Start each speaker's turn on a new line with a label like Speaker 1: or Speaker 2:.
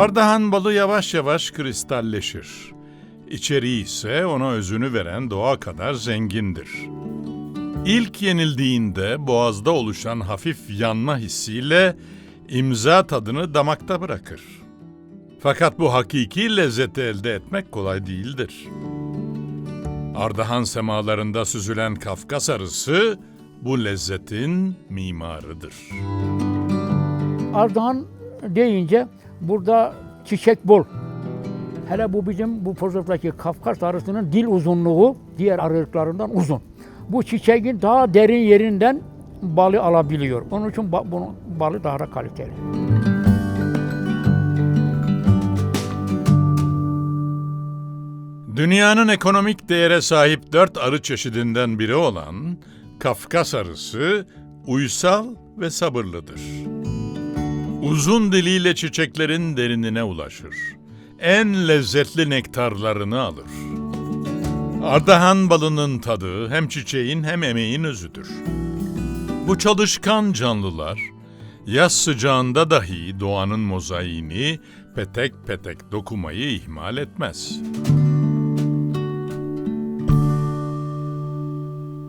Speaker 1: Ardahan balı yavaş yavaş kristalleşir. İçeriği ise ona özünü veren doğa kadar zengindir. İlk yenildiğinde boğazda oluşan hafif yanma hissiyle imza tadını damakta bırakır. Fakat bu hakiki lezzeti elde etmek kolay değildir. Ardahan semalarında süzülen Kafkas arısı bu lezzetin mimarıdır.
Speaker 2: Ardahan deyince burada çiçek bol. Hele bu bizim bu pozifteki Kafkas arısının dil uzunluğu diğer arılıklarından uzun. Bu çiçeğin daha derin yerinden balı alabiliyor. Onun için ba- bunun balı daha da kaliteli.
Speaker 1: Dünyanın ekonomik değere sahip dört arı çeşidinden biri olan Kafkas arısı uysal ve sabırlıdır. Uzun diliyle çiçeklerin derinine ulaşır. En lezzetli nektarlarını alır. Ardahan balının tadı hem çiçeğin hem emeğin özüdür. Bu çalışkan canlılar yaz sıcağında dahi doğanın mozaiğini petek petek dokumayı ihmal etmez.